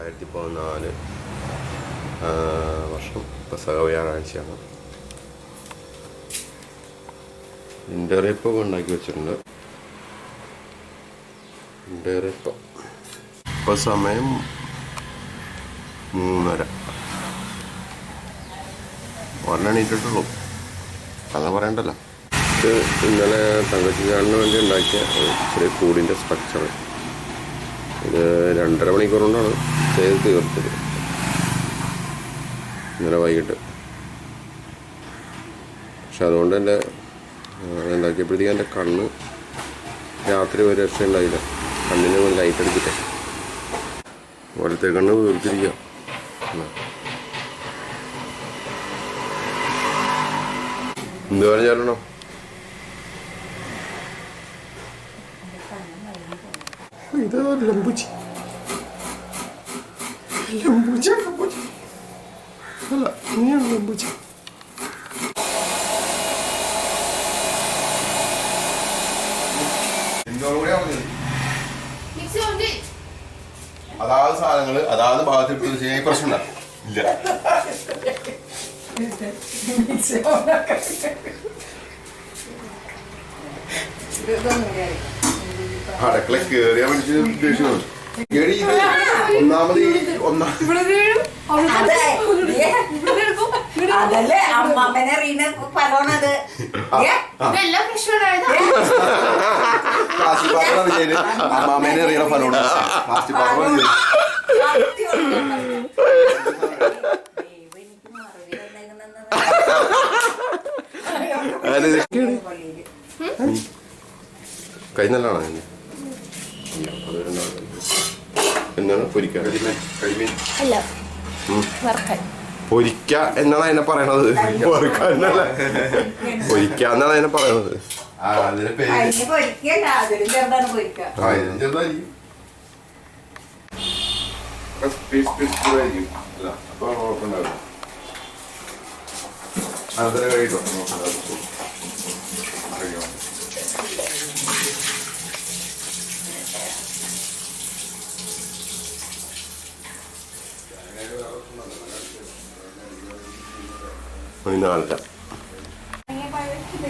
രണ്ടായിരത്തി പതിനാല് വർഷം പെസക വ്യാഴാഴ്ചയാണ്. ഇന്ററിയപ്പം ഉണ്ടാക്കി വെച്ചിട്ടുണ്ട്. ഇന്ററിയപ്പം ഇപ്പോൾ സമയം മൂന്നര. ഒരെണ്ണീറ്റിട്ടുള്ളൂ കഥ പറയണ്ടല്ലോ. ഇത് ഇന്നലെ തങ്കച്ചിക്കാരന് വേണ്ടി ഉണ്ടാക്കിയ ചെറിയ കൂടിന്റെ സ്ട്രക്ചർ ഇത് രണ്ടര മണിക്കൂർ കൊണ്ടാണ് ചെയ്ത് തീർത്തത്. ഇന്നലെ വൈകിട്ട്. പക്ഷെ അതുകൊണ്ട് എന്റെ എന്താക്കിയപ്പോഴത്തേക്കും എന്റെ കണ്ണ് രാത്രി ഒരു രക്ഷ ഉണ്ടായില്ല. കണ്ണിന് ലൈറ്റ് അടിച്ചിട്ടേ. ഓരോരുത്തർ കണ്ണ് വീർത്തിരിക്കുക എന്ത് പറഞ്ഞാലോ ഇത് ലംബുച്ചി ലംബുച്ചി ലംബുച്ചി അല്ല ഇനിയാണ് ലംബുച്ചി മിക്സി ഉണ്ട് അതാത് ഭാഗത്തിൽ അതാത് ഭാഗത്ത് ചെയ്യാൻ പ്രശ്നമില്ല ഇല്ല. അടുക്കള കേറിയാ മനുഷ്യന് ഒന്നാമത് ഒന്നാം അതല്ലേ? അമ്മമ്മനെ റീന പറയണത് ഇതെല്ലാം പ്ലാസ്റ്റിക് പാത്രം വിജയന് പ്ലാസ്റ്റിക് പാത്രം പള്ളിയിൽ. കൈ നല്ലതാണോ എന്താണ് പൊരിക്ക അല്ല. വറക്കാൻ. പൊരിക്ക എന്നാണ് അതിനെ പറയണത്? പൊരിക്ക എന്നാണ് അതിനെ പറയണത്? അതിന് കുഴപ്പമുണ്ടാവില്ല. അതിന് പൊരിക്കല്ല അതിലും ചെറുതാണ് പൊരിക്ക ആ ഇതിന് ചെറുതായിരിക്കും പീസ് പീസ് ചെറുതായിരിക്കും അല്ല അപ്പൊ കുഴപ്പമുണ്ടാവില്ല അനന്തരം കഴിയിട്ടോ കഴിക്കണം പതിനാലര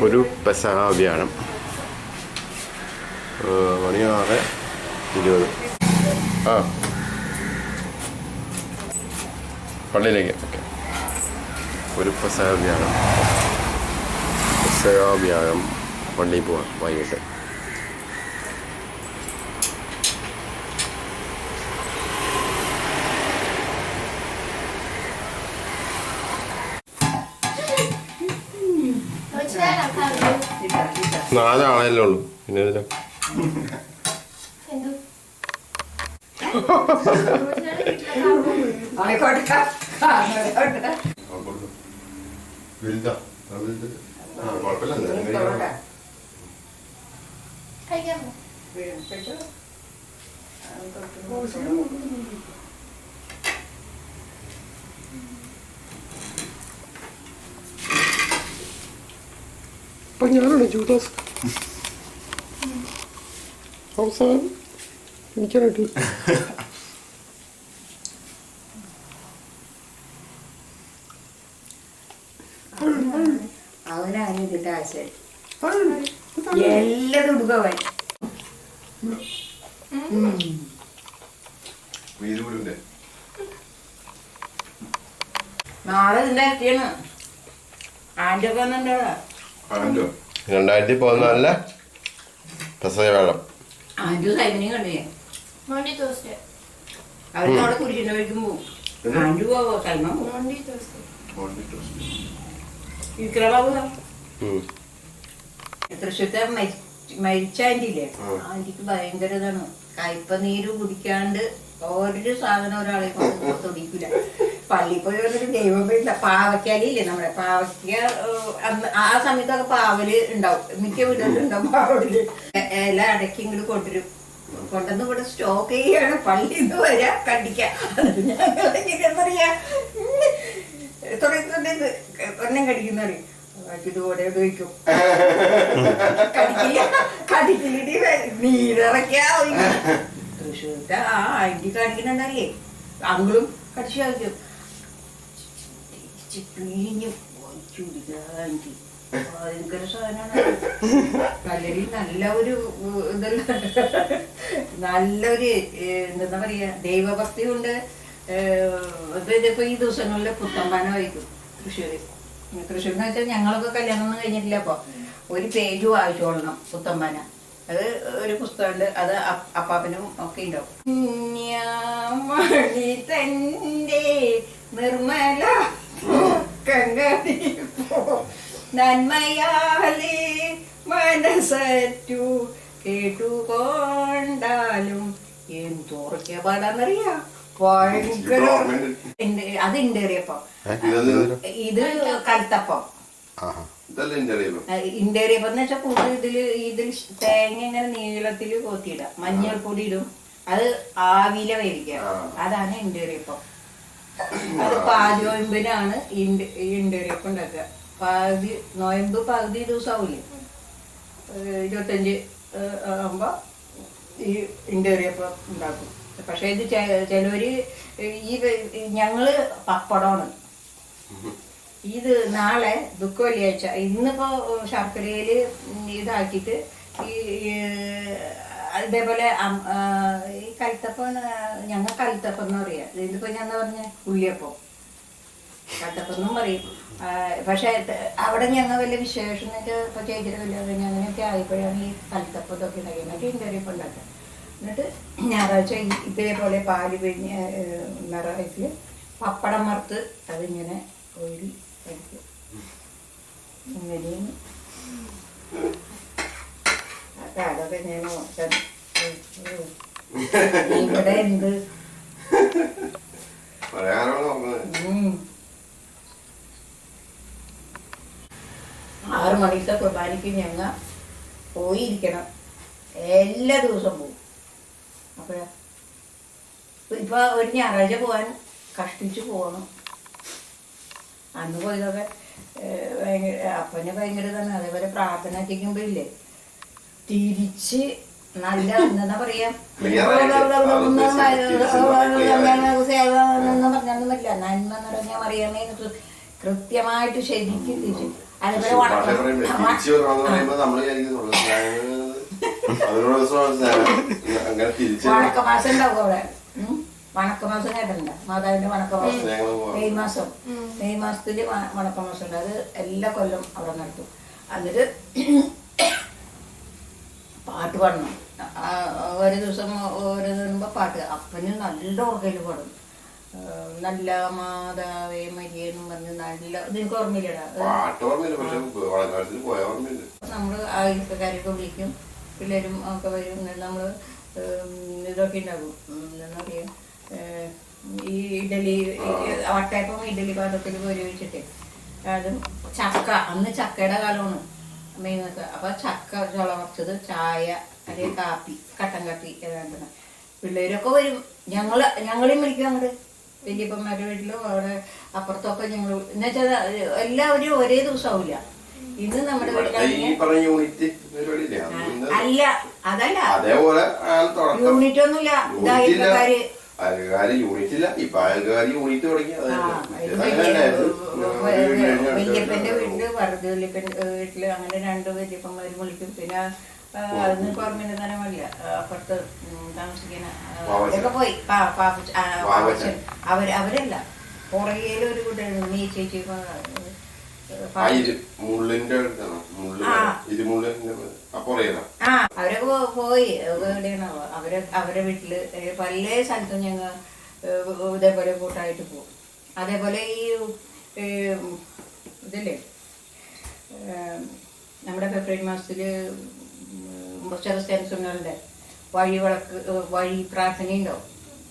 ഒരു പെസഹ മണിയാറ് ഇരുപത്. ആ. പള്ളിയിലേക്ക്. ഓക്കെ. ഒരു പെസഹ വ്യാഴം പെസഹ വ്യാഴം പള്ളിയിൽ പോവാം വൈകിട്ട്. നാലാളല്ലേ ഉള്ളൂ. പിന്നെ ഇതോടെ. കഴിക്കാമോ? അപ്പൊ ഞാനാണ് ജൂദാസ് അവസാനം എനിക്കായിട്ട് അവനാണ് ഇതിന്റെ ആശയം എല്ലതും ഉടുക്കവൻ. നാളെ ഇതിന്റെ രണ്ടായിരത്തി പതിനാലിലെ പെസഹ വ്യാഴം. ആന്റെ സൈവനെയും കണ്ടേ മൺഡേ തേഴ്സ്ഡേ അവർ അവിടെ കുരിശിന്റെ വഴിക്കും പോകും ആന്റെ പോവോ സൈമ പോകും മൺഡേ തേഴ്സ്ഡേ വിക്രബാബു ഉം. തൃശ്ശൂരത്തെ മരിച്ച ആന്റില്ലേ ആന്റിക്ക് ഭയങ്കര ഇതാണ്. കയ്പനീര് കുടിക്കാണ്ട് ഓരോ സാധനം ഒരാളെ കൊണ്ട് തൊടിക്കില്ല പള്ളിയിൽ പോയി വന്നിട്ട് ദൈവം പാവയ്ക്കാലില്ലേ നമ്മുടെ? പാവയ്ക്ക ആ സമയത്തൊക്കെ പാവൽ ഉണ്ടാവും. മിക്ക വീടുകളിലും ഉണ്ടാവും പാവൽ ഇല അടക്കി ഇങ്ങോട്ട് കൊണ്ടുവരും. കൊണ്ടുവന്ന് ഇവിടെ സ്റ്റോക്ക് ചെയ്യാണ്. പള്ളിയിൽ നിന്ന് വരാ കണ്ടിക്കാം. ഞങ്ങൾ പറയാ തുടങ്ങിക്കൊണ്ട് ഒന്നും കടിക്കുന്ന പറയും. ഇതുപോലെ ഉപയോഗിക്കും കടിക്കില്ല. കടിക്കില്ലേ നീരിറക്കിയാ തൃശ്ശൂരത്തെ ആ ആന്റി കാണിക്കുന്നുണ്ടല്ലേ? അങ്കിളും കടിച്ചു കഴിക്കും സാധനമാണ് കല്ലരി നല്ല ഒരു ഇതല്ല നല്ലൊരു എന്താ പറയാ ദൈവഭക്തി കൊണ്ട് ഇതിപ്പോ ഈ ദിവസങ്ങളിൽ പുത്തമ്പാന വായിക്കും തൃശ്ശൂര്. തൃശ്ശൂർ എന്ന് വെച്ചാൽ ഞങ്ങളൊക്കെ കല്യാണം ഒന്നും കഴിഞ്ഞിട്ടില്ല അപ്പൊ. ഒരു പേജ് വായിച്ചോളണം പുത്തമ്പാന. അത് ഒരു പുസ്തകമുണ്ട്. അത് അപ്പ- അപ്പാപ്പനും ഒക്കെ ഉണ്ടാവും. നിർമ്മല നന്മയാലേ മനസ്സറ്റു കേട്ടുകൊണ്ടാലും എന്തോർക്കിയ പാടാന്നറിയാ? ഭയങ്കര അതിന്റെ അത് ഇണ്ടേറിയപ്പം ഇത് കൽത്തപ്പം. ഇന്റേറിയപ്പം. എന്ന് വെച്ചാൽ കൂടുതൽ ഇതിൽ ഇതിൽ തേങ്ങ ഇങ്ങനെ നീളത്തിൽ കോത്തിയിടാം മഞ്ഞൾപ്പൊടി ഇടും. അത് ആവിയില വേവിക്കാം. അതാണ് ഇന്റേറിയപ്പം. അത് പാചോയമ്പിനാണ് ഈ ഇണ്ടരൊക്കെ ഉണ്ടാക്കുക. പകുതി നോയമ്പ് പകുതി ദിവസം ആവൂലേ ഏഹ് ഇരുപത്തഞ്ച് ആകുമ്പോൾ ആകുമ്പോ ഈ ഇന്റേറിയപ്പം ഉണ്ടാക്കും. പക്ഷെ ഇത് ചിലവര് ഈ ഞങ്ങൾ പപ്പടമാണ്. ഇത് നാളെ ദുഃഖ വെള്ളിയാഴ്ച. ഇന്നിപ്പോ ശർക്കരയിൽ ഇതാക്കിയിട്ട് ഈ, ഇതേപോലെ അം- ഈ കൽത്തപ്പം ഞങ്ങൾ കൽത്തപ്പം എന്ന് പറയാം. ഇതിപ്പോ ഞാൻ പറഞ്ഞ? ഉള്ളിയപ്പം. കൽത്തപ്പം എന്നും പറയും. പക്ഷെ അവിടെ ഞങ്ങൾ വലിയ വിശേഷം എന്നൊക്കെ ഇപ്പൊ ചേച്ചിയുടെ കല്യാണം അങ്ങനെയൊക്കെ ആയപ്പോഴാണ് ഈ കൽത്തപ്പം ഇതൊക്കെ ഉണ്ടാക്കി എന്നിട്ട് ഇന്റർവ്യൂ ഉണ്ടാക്കുക എന്നിട്ട് ഞായറാഴ്ച ഇതേപോലെ പാൽ പിഴിഞ്ഞ് നിറവയറ്റിൽ പപ്പടം വറുത്ത് അതിങ്ങനെ ഓയിൽ കഴിക്കും. ഇങ്ങനെയും അതൊക്കെ ഞാൻ ഇവിടെ എന്ത് ആറു മണിക്കത്തെ കുർബാനയ്ക്ക് ഞങ്ങ പോയിരിക്കണം. എല്ലാ ദിവസവും പോകും അപ്പോഴാ ഇപ്പൊ ഒരു ഞായറാഴ്ച പോകാൻ കഷ്ടിച്ച് പോകണം അന്ന് പോയതൊക്കെ ഭയങ്കര അപ്പനെ ഭയങ്കര തന്നെ അതേപോലെ പ്രാർത്ഥന ചെയ്യുമ്പോഴില്ലേ തിരിച്ച് നല്ല എന്താ പറയാ Clear ആയിട്ട് അതൊന്ന് ഒന്നും പറഞ്ഞൊന്നും പറ്റില്ല നന്മ എന്ന് പറഞ്ഞാൽ മറിയാമേ കൃത്യമായിട്ട് ശരിക്കും തിരിച്ചു അതേപോലെ വണക്കമാസം ഉണ്ടാവും അവിടെ ഉം. വണക്കമാസം കേട്ടിട്ടുണ്ട് മാതാവിന്റെ വണക്കമാസം. മെയ് മാസം മെയ് മാസത്തിൽ വണക്കമാസം ഉണ്ട് അത് എല്ലാ കൊല്ലം അവിടെ നടത്തും എന്നിട്ട് പാട്ട് പാടണം. ഒരു ദിവസം ഓരോ വരുമ്പോൾ പാട്ട്. അപ്പന് നല്ല ഓർക്കൽ പാടും. നല്ല മാതാവേ മരിയെന്നും പറഞ്ഞ് നല്ല നിനക്ക് ഓർമ്മയില്ലടാ. നമ്മൾ അയൽക്കാരെയൊക്കെ വിളിക്കും. പിള്ളേരും ഒക്കെ വരും. നമ്മൾ ഇതൊക്കെ ഉണ്ടാകും എന്താ പറയുക ഈ ഇഡലി അവട്ടയപ്പം വട്ടയപ്പം ഇഡലി പാത്രത്തിൽ കോരി വെച്ചിട്ട് അതും ചക്ക. അന്ന് ചക്കയുടെ കാലമാണ് മെയിൻ അപ്പൊ ചക്ക ചുളമർച്ചത് ചായ അല്ലെങ്കിൽ കാപ്പി കട്ടൻ കാപ്പി ഏതാണ്ട് പിള്ളേരൊക്കെ വരും. ഞങ്ങൾ ഞങ്ങളെയും വിളിക്കും അങ്ങോട്ട് വലിയപ്പന്മാരുടെ വീട്ടിലും അവിടെ അപ്പുറത്തൊക്കെ ഞങ്ങൾ എന്നുവെച്ചാൽ എല്ലാവരും ഒരേ ദിവസമാവില്ല ഇന്ന് നമ്മുടെ വീട്ടിലാണെങ്കിൽ അത് അല്ല അതല്ല. അതേപോലെ യൂണിറ്റ് ഒന്നുമില്ല ഇതായിരുന്നക്കാര് ഇല്ല ഇതായിക്കാര് അയൽക്കാര് യൂണിറ്റ് ഇല്ല ഇപ്പൊ അയൽക്കാര് യൂണിറ്റ് തുടങ്ങി അതായത് ഇത് മറ്റേത് അങ്ങനെയല്ലായിരുന്നു. വീട് കഴിഞ്ഞ് വല്യപ്പന്റെ വീട്ടിൽ വറുത് വല്യപ്പന്റെ വീട്ടിൽ അങ്ങനെ രണ്ട് വല്യപ്പന്മാരും വിളിക്കും. പിന്നെ തന്നെ മതില്ല അപ്പുറത്ത് താമസിക്കുന്ന പോയി. അവർ അവരല്ല. പുറകേലും ഒരു കൂട്ടുകാരുണ്ട് നീ ചേച്ചി അവരൊക്കെ പോയി. എവിടെയാണ് അവർ അവരെ വീട്ടിൽ പല സ്ഥലത്തും ഞങ്ങൾ ഇതേപോലെ കൂട്ടായിട്ട് പോകും അതേപോലെ ഈ ഇതില്ലേ? നമ്മുടെ ഫെബ്രുവരി മാസത്തിൽ ചെറുസ്റ്റാൻസുകളുടെ വഴി വിളക്ക് വഴി പ്രാർത്ഥന ഉണ്ടാവും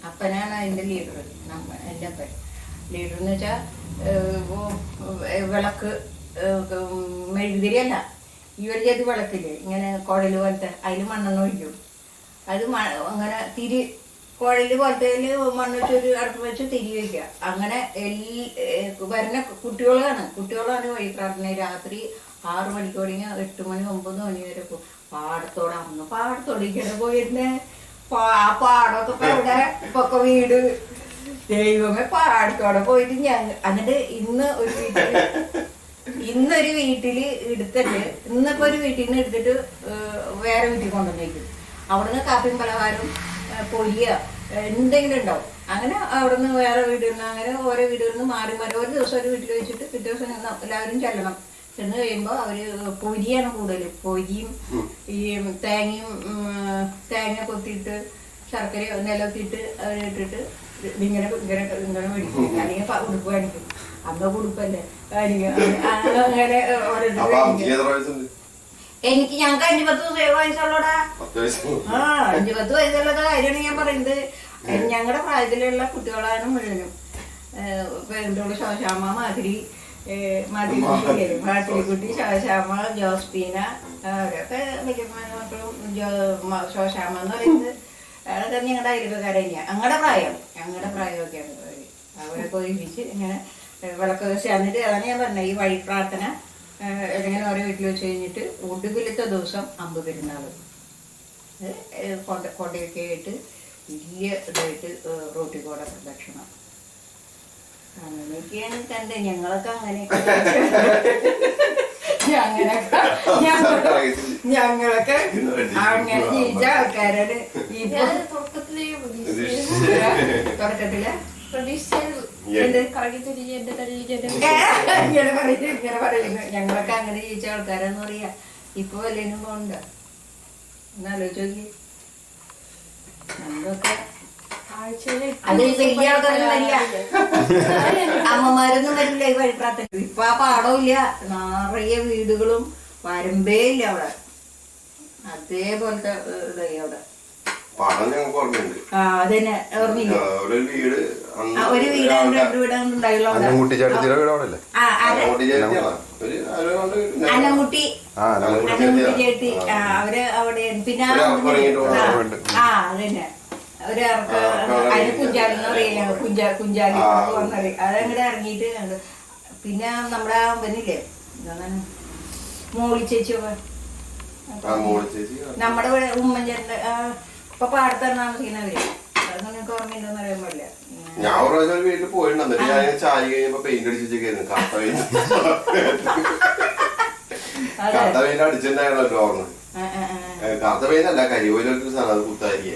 അപ്പനാണ് അതിന്റെ ലീഡർ നമ്മ എന്റെ അപ്പൻ. ലീഡർ എന്ന് വെച്ചാൽ വിളക്ക് മെഴുകുതിരിയല്ല. ഈ ഒരു ചെയ്ത് വിളക്കില്ലേ ഇങ്ങനെ കുഴൽ പോലത്തെ അതിൽ മണ്ണെണ്ണ ഒഴിക്കും. അത് അങ്ങനെ തിരി കുഴൽ പോലത്തെ മണ്ണിട്ട് ഒരു അടുപ്പ് വെച്ച് തിരി വയ്ക്കുക അങ്ങനെ എല്ലാ വരുന്ന കുട്ടികളാണ്. കുട്ടികളാണ് വഴി പ്രാർത്ഥന. രാത്രി ആറ് മണിക്ക് തുടങ്ങി എട്ട് മണി ഒമ്പത് മണി വരെ പോകും. പാടത്തോടെ അന്ന് പാടത്തോടെ ഇങ്ങനെ പോയിരുന്നേ ആ പാടമൊക്കെ ഇവിടെ ഇപ്പൊക്കെ വീട്. ദൈവമേ പാടത്തോടെ പോയിട്ട് ഞാൻ അങ്ങനെ ഇന്ന് ഒരു വീട്ടിൽ ഇന്നൊരു വീട്ടിൽ എടുത്തിട്ട് ഇന്നിപ്പോ ഒരു വീട്ടിൽ നിന്ന് എടുത്തിട്ട് വേറെ വീട്ടിൽ കൊണ്ടുവന്നേക്കും. അവിടുന്ന് കാപ്പിയും പലഹാരം പൊയ്യ എന്തെങ്കിലും ഉണ്ടാവും. അങ്ങനെ അവിടുന്ന് വേറെ വീട്ടിൽ നിന്ന് അങ്ങനെ ഓരോ വീടുകളിൽ നിന്ന് മാറി മാറി. ഒരു ദിവസം ഒരു വീട്ടിൽ വെച്ചിട്ട് പിറ്റേ ദിവസം എല്ലാവരും ചെല്ലണം. ചെന്ന് കഴിയുമ്പോൾ അവർ പൊരിയാണ് കൂടുതൽ പൊരിയും ഈ തേങ്ങയും തേങ്ങ കൊത്തിയിട്ട് ശർക്കര നിലത്തിയിട്ട് അവരിട്ടിട്ട് ഇങ്ങനെ ഇങ്ങനെ ഇങ്ങനെ മേടിക്കും അല്ലെങ്കിൽ ഉടുപ്പ് കാണിക്കും. അന്ന ഉടുപ്പല്ലേ അങ്ങനെ ഓരോരുത്തർ എനിക്ക് ഞങ്ങൾക്ക് അഞ്ചു പത്ത് വയസ്സുള്ളടാ. ആ അഞ്ചു പത്ത് വയസ്സുള്ള കാര്യമാണ് ഞാൻ പറയുന്നത്. ഞങ്ങളുടെ പ്രായത്തിലുള്ള കുട്ടികളാണ് മുഴുവനും. പെരുന്തോട് ശോശാമ്മ മാതിരി മാതിരി മാതിരിക്കുട്ടി ശോശാമ ജോസ്പീന അവരൊക്കെ മക്കളും ശോശാമ്മ എന്ന് പറയുന്നത് അതൊക്കെ ഞങ്ങളുടെ അയൽക്കാരെ ഞങ്ങളുടെ പ്രായം ഞങ്ങളുടെ പ്രായമൊക്കെയാണ് അവർ. അവരൊക്കെ ഒരുമിച്ച് ഇങ്ങനെ വിളക്ക് ദിവസം എന്നിട്ട് അതാണ് ഞാൻ പറഞ്ഞത്. ഈ വഴി പ്രാർത്ഥന ഏഹ് ഓരോ വീട്ടിൽ വെച്ച് കഴിഞ്ഞിട്ട് ഒടുവിലത്തെ ദിവസം അമ്പ് പെരുന്നാൾ. ഏഹ് കൊണ്ട കൊണ്ടയൊക്കെ ആയിട്ട് വലിയ ഇതായിട്ട് റോട്ടിൽ കൂടെ പ്രദക്ഷിണം. അങ്ങനെയൊക്കെയാണ് കണ്ട് ഞങ്ങളൊക്കെ അങ്ങനെയൊക്കെ. ഞങ്ങളൊക്കെ ഞങ്ങളൊക്കെ ഞങ്ങളൊക്കെ അങ്ങനെ ജീവിച്ച ആൾക്കാരാണ്. ഇപ്പൊ ഞാൻ തുടക്കത്തിലേ ഇങ്ങനെ പറയുന്നു ഇങ്ങനെ പറയുന്നു ഞങ്ങളൊക്കെ അങ്ങനെ ജീവിച്ച ആൾക്കാരാന്ന് പറയാ. ഇപ്പൊ വല്ലേനും പോണ്ട എന്നാലോചിച്ച് നോക്കി ഞങ്ങളൊക്കെ ആഴ്ചയിൽ അത് ഈ വലിയ ആൾക്കാരൊന്നും വരില്ല. അമ്മമാരൊന്നും വരില്ല ഈ വഴിപ്രാർത്ഥന ഇപ്പൊ ആ പാടമില്ല നിറയെ വീടുകളും വരമ്പേ ഇല്ല അവിടെ. അതേപോലത്തെ ഇതായി അവിടെ. പാടം ഞങ്ങൾക്ക് ഓർമ്മയുണ്ട്. ആ അതന്നെ. ഓർമ്മയില്ല? ഒരു വീട് ഒരു രണ്ട് ഉണ്ടായുള്ള അവിടെ. അന്നംകുട്ടി ചേട്ടത്തിയുടെ വീട് അവിടെ അല്ലേ ആ അങ്ങോട്ട് ഒരു ആ അന്നംകുട്ടി അനമുട്ടി ചേട്ടി ആ അവർ അവിടെ പിന്നെ ആ ഒരു ഇറക്കം ഇറങ്ങിയിട്ട് ആ, ആ അതന്നെ. ഒരു അതിന് ഇറങ്ങിയിട്ട്. കുഞ്ചാലി എന്ന് പറയില്ല? കുഞ്ചാ കുഞ്ചാലി. വന്നത് അതങ്ങടെ ഇറങ്ങിയിട്ട് പിന്നെ നമ്മുടെ വന്നില്ലേ എന്താണ് മോളി ചേച്ചിയൊക്കെ ചേച്ചി നമ്മുടെ ഉമ്മൻചാന്റെ ഇപ്പൊ പാടത്താണ് താമസിക്കുന്നവര്. അതൊന്നും ഓർമ്മയുണ്ടെന്ന് അറിയാൻ പാടില്ല. ഞാൻ ഒരു പ്രാവശ്യം വീട്ടിൽ പോയിട്ടുണ്ട്. ഞാൻ ചായ കഴിഞ്ഞപ്പോ പെയിന്റ് അടിച്ച് വെച്ചേക്കായിരുന്നു. കറുത്ത പെയിന്റ് അതെ. കറുത്ത പെയിന്റ് അടിച്ചിട്ടുണ്ടായിരുന്നു ഓർമ്മ. കറുത്ത പെയിന്റ് അല്ല കരിപോലൊരു സാധനം അത് കുത്താരിയെ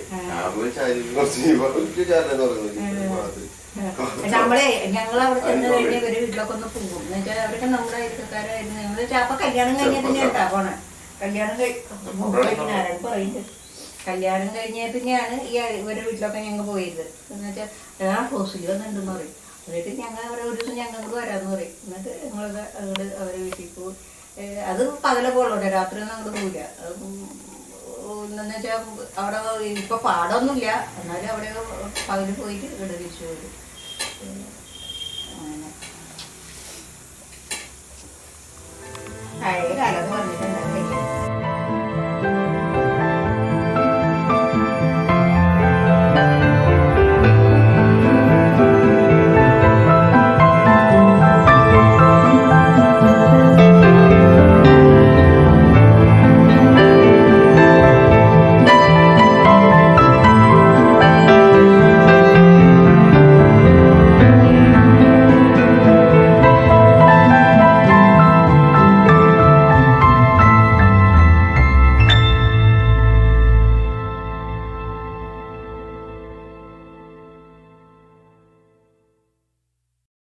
കുറച്ച് ഒരു നമ്മളെ ഞങ്ങൾ അവിടെ ചെന്ന് കഴിഞ്ഞ ഒരു വീട്ടിലൊക്കെ ഒന്ന് പോകും. എന്നുവെച്ചാൽ അവരൊക്കെ നമ്മുടെ അയൽക്കാരായിരുന്നു ഞങ്ങൾ ചാപ്പ അപ്പൊ കല്യാണം കഴിഞ്ഞ പിന്നെയാ പോണേ. കല്യാണം കഴിഞ്ഞ ആരാണ് പറയുന്നത് കല്യാണം കഴിഞ്ഞ പിന്നെയാണ് ഈ ഇവരുടെ വീട്ടിലൊക്കെ ഞങ്ങൾ പോയത്. എന്നുവെച്ചാൽ ആ ഹോസ്റ്റലിൽ വന്നിട്ടുണ്ടെന്ന് പറയും. എന്നിട്ട് ഞങ്ങൾ അവരെ ഒരു ദിവസം ഞങ്ങൾക്ക് വരാമെന്ന് പറയും. എന്നിട്ട് ഞങ്ങളൊക്കെ അങ്ങോട്ട് അവരെ വീട്ടിൽ പോകും അത് പകല പോലുണ്ട് രാത്രി ഒന്നും അങ്ങോട്ട് പോവില്ല. എന്ന് അവിടെ ഇപ്പൊ പാടൊന്നുമില്ല. എന്നാലും അവിടെ പകൽ പോയിട്ട് ഇവിടെ തിരിച്ചു വരും. അങ്ങനെ. പഴയ കാലം